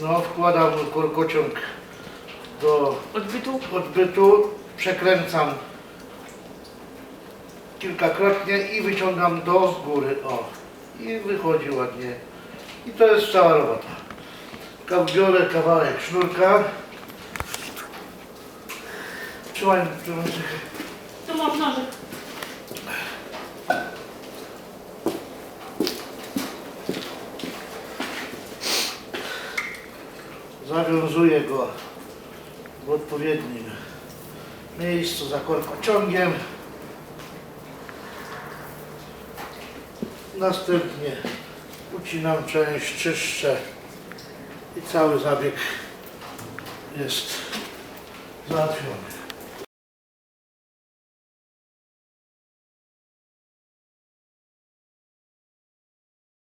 No, wkładam korkociąg do Odbytu? odbytu, przekręcam kilkakrotnie i wyciągam do góry. O, i wychodzi ładnie. I to jest cała robota. Biorę kawałek sznurka. Trzymaj, trzymaj. Tu mam nożyk. Zawiązuję go w odpowiednim miejscu za korkociągiem. Następnie ucinam część, czyszczę i cały zabieg jest załatwiony.